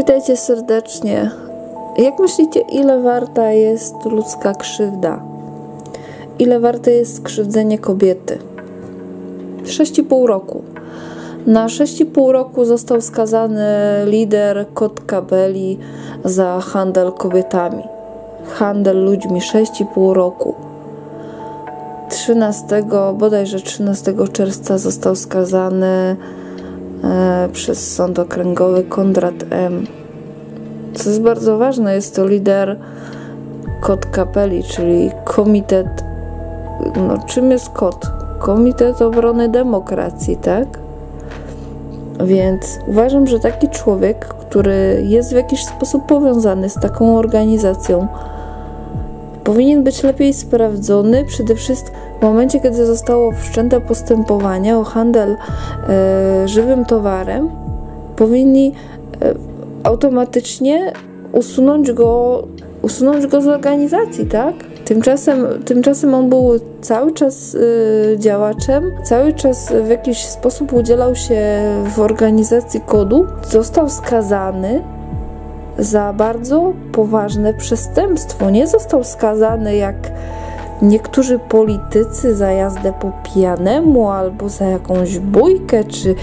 Witajcie serdecznie. Jak myślicie, ile warta jest ludzka krzywda? Ile warte jest skrzywdzenie kobiety? 6,5 roku. Na 6,5 roku został skazany lider Kotka Belli za handel kobietami. Handel ludźmi 6,5 roku. 13, bodajże 13 czerwca został skazany e, przez sąd okręgowy Kondrat M. Co jest bardzo ważne, jest to lider Kot Kapeli, czyli Komitet. No, czym jest KOT? Komitet Obrony Demokracji, tak? Więc uważam, że taki człowiek, który jest w jakiś sposób powiązany z taką organizacją, powinien być lepiej sprawdzony przede wszystkim w momencie, kiedy zostało wszczęte postępowanie o handel e, żywym towarem, powinni e, automatycznie usunąć go, usunąć go z organizacji, tak? Tymczasem, tymczasem on był cały czas y, działaczem, cały czas w jakiś sposób udzielał się w organizacji kodu. Został skazany za bardzo poważne przestępstwo. Nie został skazany jak niektórzy politycy za jazdę po pijanemu albo za jakąś bójkę czy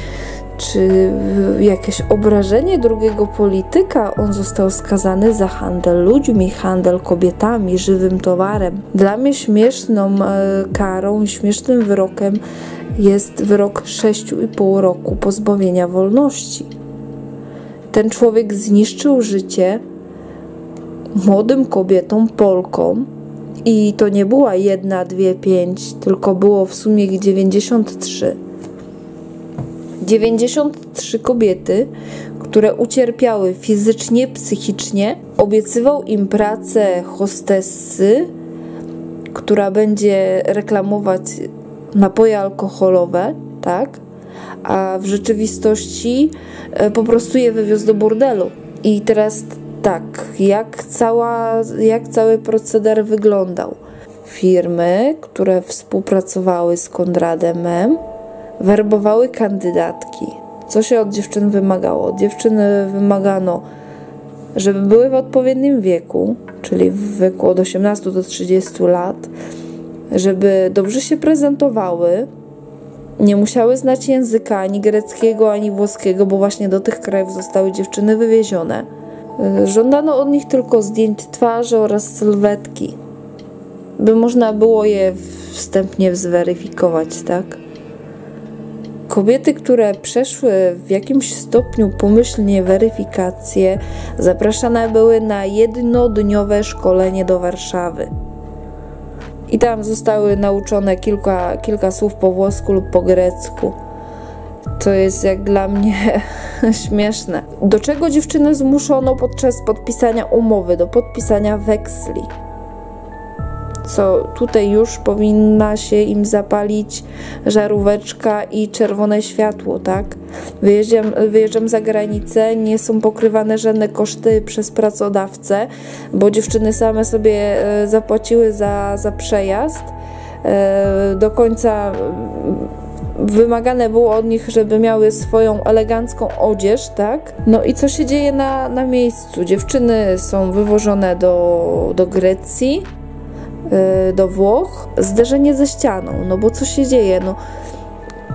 czy jakieś obrażenie drugiego polityka. On został skazany za handel ludźmi, handel kobietami, żywym towarem. Dla mnie śmieszną e, karą śmiesznym wyrokiem jest wyrok 6,5 roku pozbawienia wolności. Ten człowiek zniszczył życie młodym kobietom, Polkom, i to nie była jedna, dwie, pięć, tylko było w sumie 93 93 kobiety, które ucierpiały fizycznie, psychicznie. Obiecywał im pracę hostessy, która będzie reklamować napoje alkoholowe, tak? A w rzeczywistości e, po prostu je wywiózł do burdelu. I teraz tak, jak, cała, jak cały proceder wyglądał? Firmy, które współpracowały z Konradem M., werbowały kandydatki. Co się od dziewczyn wymagało? Od dziewczyny wymagano, żeby były w odpowiednim wieku, czyli w wieku od 18 do 30 lat, żeby dobrze się prezentowały, nie musiały znać języka ani greckiego, ani włoskiego, bo właśnie do tych krajów zostały dziewczyny wywiezione. Żądano od nich tylko zdjęć twarzy oraz sylwetki, by można było je wstępnie zweryfikować, tak? Kobiety, które przeszły w jakimś stopniu pomyślnie weryfikację, zapraszane były na jednodniowe szkolenie do Warszawy. I tam zostały nauczone kilka, kilka słów po włosku lub po grecku. To jest jak dla mnie śmieszne. Do czego dziewczyny zmuszono podczas podpisania umowy? Do podpisania weksli co tutaj już powinna się im zapalić żaróweczka i czerwone światło, tak? Wyjeżdżam, wyjeżdżam za granicę, nie są pokrywane żadne koszty przez pracodawcę, bo dziewczyny same sobie e, zapłaciły za, za przejazd. E, do końca wymagane było od nich, żeby miały swoją elegancką odzież, tak? No i co się dzieje na, na miejscu? Dziewczyny są wywożone do, do Grecji, do Włoch, zderzenie ze ścianą, no bo co się dzieje, no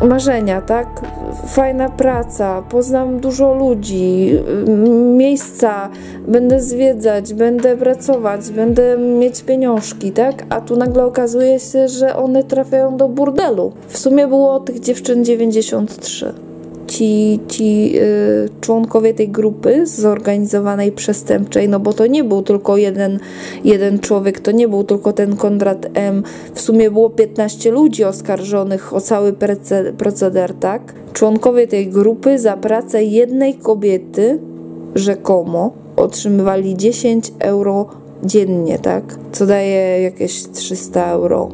marzenia, tak? Fajna praca, poznam dużo ludzi, y, miejsca, będę zwiedzać, będę pracować, będę mieć pieniążki, tak? A tu nagle okazuje się, że one trafiają do burdelu. W sumie było tych dziewczyn 93 ci, ci y, członkowie tej grupy zorganizowanej przestępczej, no bo to nie był tylko jeden, jeden człowiek, to nie był tylko ten Konrad M. W sumie było 15 ludzi oskarżonych o cały proceder, tak? Członkowie tej grupy za pracę jednej kobiety rzekomo otrzymywali 10 euro dziennie, tak? Co daje jakieś 300 euro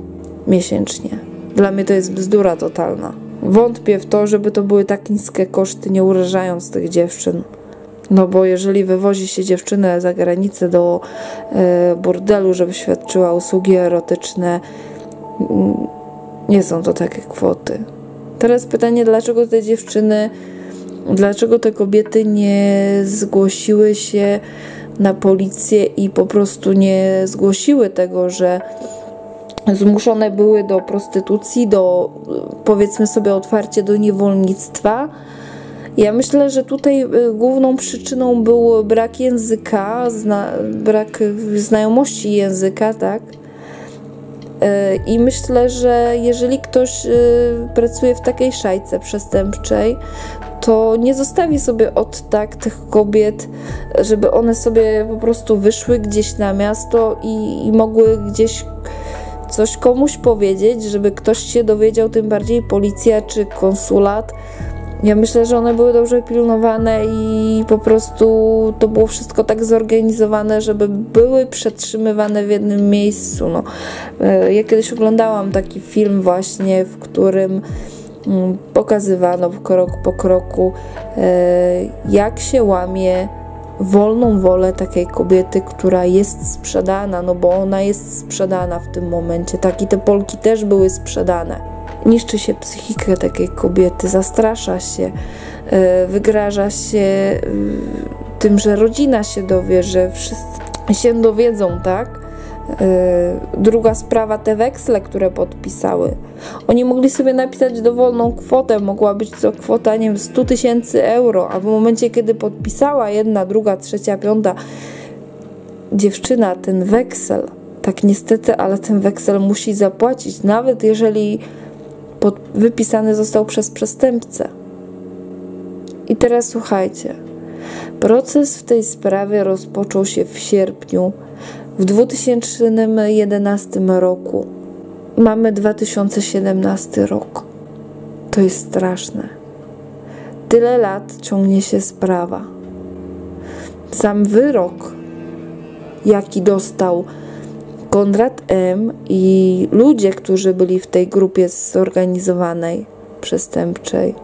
miesięcznie. Dla mnie to jest bzdura totalna. Wątpię w to, żeby to były tak niskie koszty, nie urażając tych dziewczyn. No bo jeżeli wywozi się dziewczynę za granicę do e, bordelu, żeby świadczyła usługi erotyczne, nie są to takie kwoty. Teraz pytanie, dlaczego te dziewczyny Dlaczego te kobiety nie zgłosiły się na policję i po prostu nie zgłosiły tego, że zmuszone były do prostytucji, do powiedzmy sobie otwarcie do niewolnictwa. Ja myślę, że tutaj y, główną przyczyną był brak języka, zna, brak znajomości języka, tak? Y, I myślę, że jeżeli ktoś y, pracuje w takiej szajce przestępczej, to nie zostawi sobie od tak tych kobiet, żeby one sobie po prostu wyszły gdzieś na miasto i, i mogły gdzieś coś komuś powiedzieć, żeby ktoś się dowiedział, tym bardziej policja czy konsulat. Ja myślę, że one były dobrze pilnowane i po prostu to było wszystko tak zorganizowane, żeby były przetrzymywane w jednym miejscu. No. E, ja kiedyś oglądałam taki film właśnie, w którym mm, pokazywano krok po kroku, e, jak się łamie wolną wolę takiej kobiety, która jest sprzedana, no bo ona jest sprzedana w tym momencie. Tak, i te Polki też były sprzedane. Niszczy się psychikę takiej kobiety, zastrasza się, e, wygraża się e, tym, że rodzina się dowie, że wszyscy się dowiedzą, tak? E, druga sprawa, te weksle, które podpisały. Oni mogli sobie napisać dowolną kwotę, mogła być to kwota, nie wiem, 100 tysięcy euro, a w momencie, kiedy podpisała jedna, druga, trzecia, piąta dziewczyna ten weksel, tak niestety, ale ten weksel musi zapłacić, nawet jeżeli pod, wypisany został przez przestępcę. I teraz słuchajcie. Proces w tej sprawie rozpoczął się w sierpniu w 2011 roku. Mamy 2017 rok. To jest straszne. Tyle lat ciągnie się sprawa. Sam wyrok, jaki dostał Konrad M. i ludzie, którzy byli w tej grupie zorganizowanej, przestępczej,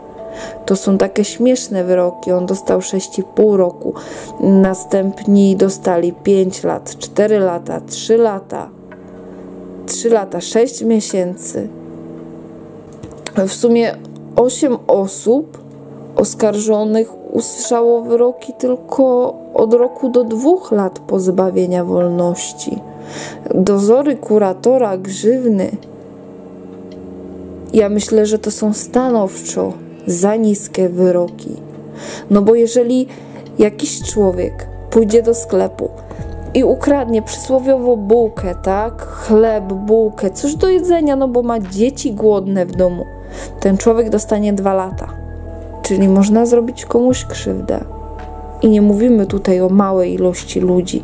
to są takie śmieszne wyroki. On dostał 6,5 roku, następni dostali 5 lat, 4 lata, 3 lata, 3 lata, 6 miesięcy. W sumie 8 osób oskarżonych usłyszało wyroki tylko od roku do 2 lat pozbawienia wolności. Dozory kuratora grzywny. Ja myślę, że to są stanowczo za niskie wyroki. No bo jeżeli jakiś człowiek pójdzie do sklepu i ukradnie przysłowiowo bułkę, tak? Chleb, bułkę, coś do jedzenia, no bo ma dzieci głodne w domu, ten człowiek dostanie dwa lata. Czyli można zrobić komuś krzywdę. I nie mówimy tutaj o małej ilości ludzi.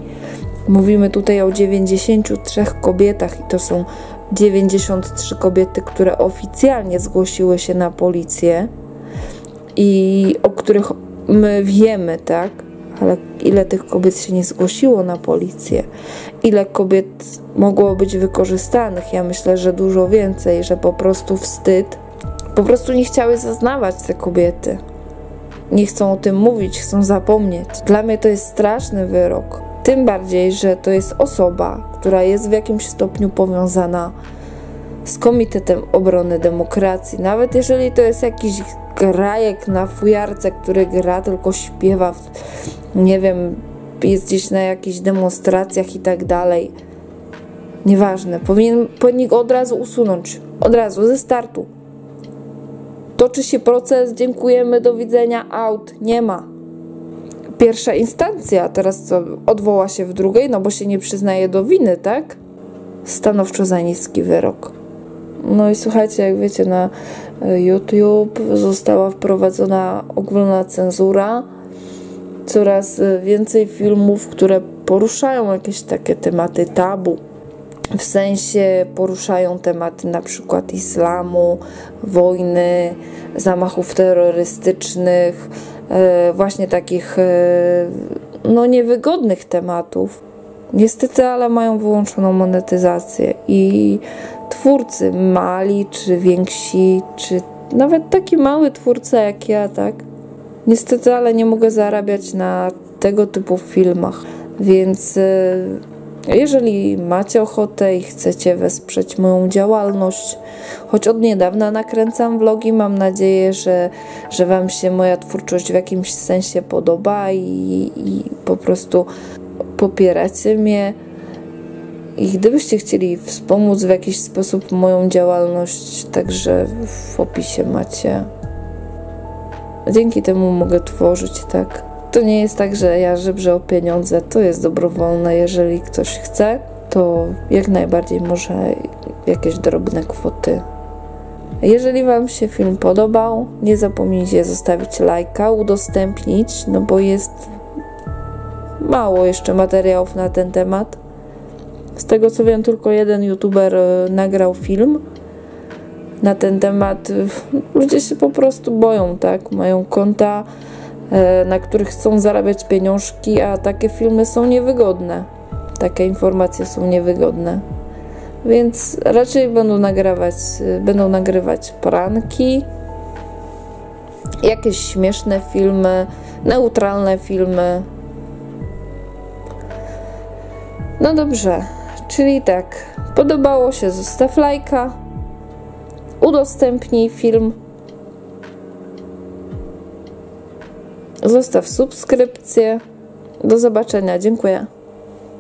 Mówimy tutaj o 93 kobietach i to są 93 kobiety, które oficjalnie zgłosiły się na policję i o których my wiemy, tak? Ale ile tych kobiet się nie zgłosiło na policję? Ile kobiet mogło być wykorzystanych? Ja myślę, że dużo więcej, że po prostu wstyd. Po prostu nie chciały zaznawać te kobiety. Nie chcą o tym mówić, chcą zapomnieć. Dla mnie to jest straszny wyrok. Tym bardziej, że to jest osoba, która jest w jakimś stopniu powiązana z Komitetem Obrony Demokracji. Nawet jeżeli to jest jakiś grajek na fujarce, który gra, tylko śpiewa, nie wiem, jest gdzieś na jakichś demonstracjach i tak dalej. Nieważne, powinien, powinien go od razu usunąć. Od razu, ze startu. Toczy się proces, dziękujemy, do widzenia, out. Nie ma. Pierwsza instancja, teraz co, odwoła się w drugiej, no bo się nie przyznaje do winy, tak? Stanowczo za niski wyrok. No i słuchajcie, jak wiecie, na e, YouTube została wprowadzona ogólna cenzura. Coraz e, więcej filmów, które poruszają jakieś takie tematy tabu. W sensie poruszają tematy na przykład islamu, wojny, zamachów terrorystycznych, e, właśnie takich no niewygodnych tematów. Niestety, ale mają wyłączoną monetyzację i twórcy, mali czy więksi, czy nawet taki mały twórca jak ja, tak? Niestety, ale nie mogę zarabiać na tego typu filmach, więc y, Jeżeli macie ochotę i chcecie wesprzeć moją działalność, choć od niedawna nakręcam vlogi, mam nadzieję, że, że Wam się moja twórczość w jakimś sensie podoba i, i po prostu popieracie mnie. I gdybyście chcieli wspomóc w jakiś sposób moją działalność, także w opisie macie. Dzięki temu mogę tworzyć, tak. To nie jest tak, że ja żebrzę o pieniądze, to jest dobrowolne. Jeżeli ktoś chce, to jak najbardziej może jakieś drobne kwoty. Jeżeli Wam się film podobał, nie zapomnijcie zostawić lajka, udostępnić, no bo jest mało jeszcze materiałów na ten temat. Z tego co wiem, tylko jeden youtuber e, nagrał film na ten temat. Ludzie się po prostu boją, tak? Mają konta, e, na których chcą zarabiać pieniążki, a takie filmy są niewygodne. Takie informacje są niewygodne. Więc raczej będą nagrywać, e, będą nagrywać pranki, jakieś śmieszne filmy, neutralne filmy. No dobrze, czyli tak, podobało się, zostaw lajka, udostępnij film, zostaw subskrypcję. Do zobaczenia, dziękuję.